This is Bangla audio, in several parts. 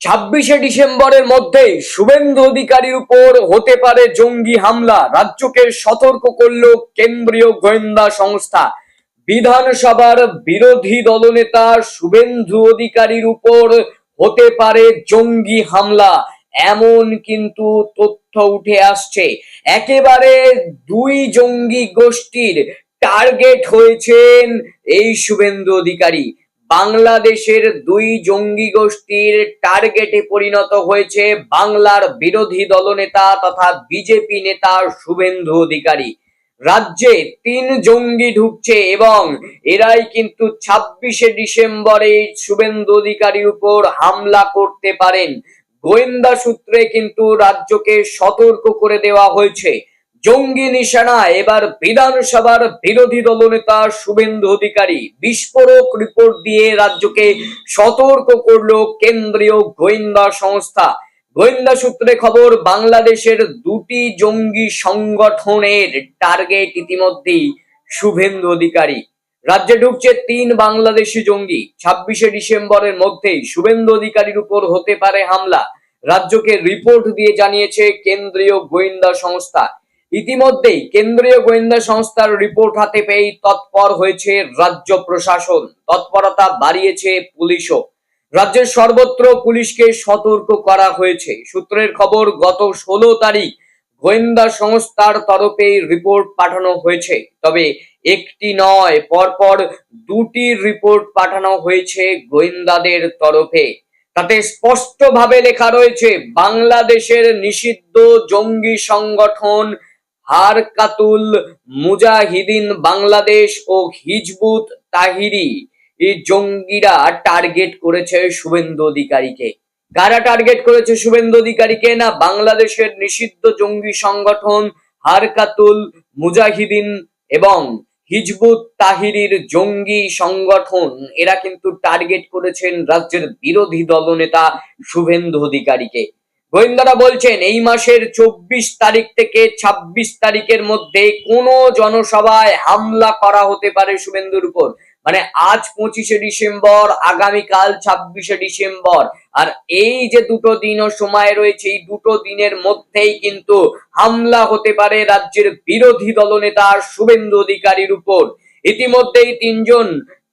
ছাব্বিশে ডিসেম্বরের মধ্যে শুভেন্দু অধিকারীর উপর হতে পারে জঙ্গি হামলা। রাজ্যকে সতর্ক করল কেন্দ্রীয় গোয়েন্দা সংস্থা। বিধানসভার বিরোধী দলনেতা শুভেন্দু অধিকারীর উপর হতে পারে জঙ্গি হামলা। এমন কিন্তু তথ্য উঠে আসছে। একেবারে দুই জঙ্গি গোষ্ঠীর টার্গেট হয়েছেন এই শুভেন্দু অধিকারী। বাংলাদেশের দুই জঙ্গি গোষ্ঠীর টার্গেটে পরিণত হয়েছে বাংলার বিরোধী দলনেতা তথা বিজেপি নেতা শুভেন্দু অধিকারী। রাজ্যে তিন জঙ্গি ঢুকছে এবং এরাই কিন্তু ছাব্বিশে ডিসেম্বরে শুভেন্দু অধিকারীর উপর হামলা করতে পারেন। গোয়েন্দা সূত্রে কিন্তু রাজ্যকে সতর্ক করে দেওয়া হয়েছে। জঙ্গি নিশানা, এবার বিধানসভার বিরোধী দলনেতা শুভেন্দু অধিকারী বিস্ফোরক রিপোর্ট দিয়ে রাজ্যকে সতর্ক করল কেন্দ্রীয় গোয়েন্দা সংস্থা। গোয়েন্দা সূত্রে খবর, বাংলাদেশের দুটি জঙ্গি সংগঠনের টার্গেট ইতিমধ্যেই শুভেন্দু অধিকারী। রাজ্যে ঢুকছে তিন বাংলাদেশি জঙ্গি। ছাব্বিশে ডিসেম্বরের মধ্যেই শুভেন্দু অধিকারীর উপর হতে পারে হামলা। রাজ্যকে রিপোর্ট দিয়ে জানিয়েছে কেন্দ্রীয় গোয়েন্দা সংস্থা। ইতিমধ্যেই কেন্দ্রীয় গোয়েন্দা সংস্থার রিপোর্ট হাতে পেয়েই তৎপর হয়েছে রাজ্য প্রশাসন। তৎপরতা বাড়িয়েছে পুলিশও। রাজ্যের সর্বত্র পুলিশকে সতর্ক করা হয়েছে। সূত্রের খবর, গত ষোলো তারিখ গোয়েন্দা সংস্থার তরফে রিপোর্ট পাঠানো হয়েছে। তবে একটি নয়, পরপর দুটি রিপোর্ট পাঠানো হয়েছে গোয়েন্দাদের তরফে। তাতে স্পষ্টভাবে লেখা রয়েছে, বাংলাদেশের নিষিদ্ধ জঙ্গি সংগঠন হারকাতুল মুজাহিদিন বাংলাদেশ ও হিজবুত তাহিরি। জঙ্গিরা টার্গেট করেছে শুভেন্দু অধিকারীকে। কারা টার্গেট করেছে শুভেন্দু অধিকারীকে? না, বাংলাদেশের নিষিদ্ধ জঙ্গি সংগঠন হারকাতুল মুজাহিদিন এবং হিজবুত তাহিরির জঙ্গি সংগঠন। এরা কিন্তু টার্গেট করেছেন রাজ্যের বিরোধী দলনেতা শুভেন্দু অধিকারীকে। গোয়েন্দারা বলছেন, এই মাসের চব্বিশ তারিখ থেকে ছাব্বিশ তারিখের মধ্যে কোনো জনসভায় হামলা করা হতে পারে শুভেন্দুর উপর। মানে আজ পঁচিশে ডিসেম্বর, আগামীকাল ছাব্বিশে ডিসেম্বর। আর এই যে দুটো দিনও সময় রয়েছে, এই দুটো দিনের মধ্যেই কিন্তু হামলা হতে পারে রাজ্যের বিরোধী দলনেতা শুভেন্দু অধিকারীর উপর। ইতিমধ্যেই তিনজন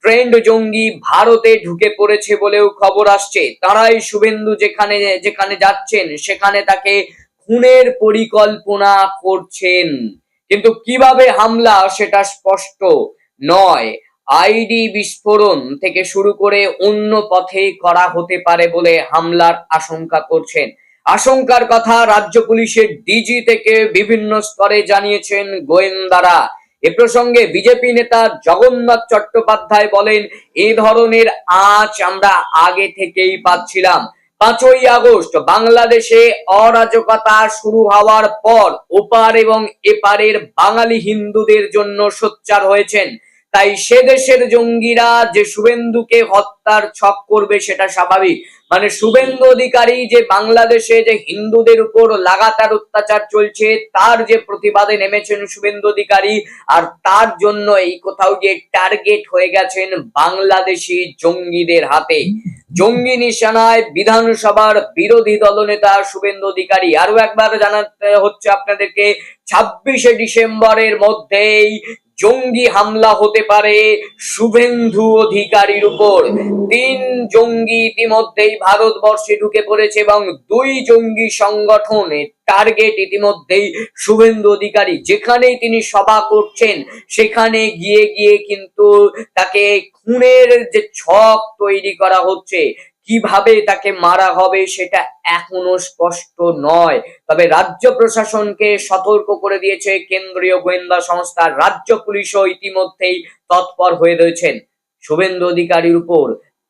ট্রেন্ড জঙ্গি ভারতে ঢুকে পড়েছে বলেও খবর আসছে। তারাই শুভেন্দু যেখানে যেখানে যাচ্ছেন, সেখানে তাকে খুনের পরিকল্পনা করছেন। কিন্তু কীভাবে হামলা সেটা স্পষ্ট নয়। আইডি বিস্ফোরণ থেকে শুরু করে অন্য পথে করা হতে পারে বলে হামলার আশঙ্কা করছেন। আশঙ্কার কথা রাজ্য পুলিশের ডিজি থেকে বিভিন্ন স্তরে জানিয়েছেন গোয়েন্দারা। এ প্রসঙ্গে বিজেপি নেতা জগন্নাথ চট্টোপাধ্যায় বলেন, এ ধরনের আজ আমরা আগে থেকেই পাচ্ছিলাম। পাঁচই আগস্ট, বাংলাদেশে অরাজকতা শুরু হওয়ার পর ওপার এবং এপারের বাঙালি হিন্দুদের জন্য সোচ্চার হয়েছেন। তাই সে দেশের জঙ্গিরা যে শুভেন্দুকে হত্যার ছক করবে সেটা স্বাভাবিক। মানে শুভেন্দু অধিকারী যে বাংলাদেশে যে হিন্দুদের উপর লাগাতার অত্যাচার চলছে, তার যে প্রতিবাদে নেমেছেন শুভেন্দু অধিকারী, আর তার জন্য এই কোথাও গিয়ে টার্গেট হয়ে গেছেন বাংলাদেশি জঙ্গিদের হাতে। জঙ্গি নিশানায় বিধানসভার বিরোধী দলনেতা শুভেন্দু অধিকারী। আরও একবার জানাতে হচ্ছে আপনাদেরকে, ছাব্বিশে ডিসেম্বরের মধ্যেই জঙ্গি হামলা হতে পারে শুভেন্দু অধিকারীর উপর। তিন জঙ্গি ইতিমধ্যেই ভারতবর্ষে ঢুকে পড়েছে এবং দুই জঙ্গি সংগঠন টার্গেট ইতিমধ্যেই শুভেন্দু অধিকারী। যেখানেই তিনি সভা করছেন, সেখানে গিয়ে গিয়ে কিন্তু তাকে খুনের যে ছক তৈরি করা হচ্ছে কীভাবে তাকে মারা হবে সেটা এখনও স্পষ্ট নয়। তবে রাজ্য প্রশাসনকে সতর্ক করে দিয়েছে কেন্দ্রীয় গোয়েন্দা সংস্থা। রাজ্য পুলিশও ইতিমধ্যেই তৎপর হয়ে রয়েছেন। শুভেন্দু অধিকারীর উপর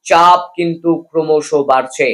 চাপ কিন্তু ক্রমশ বাড়ছে।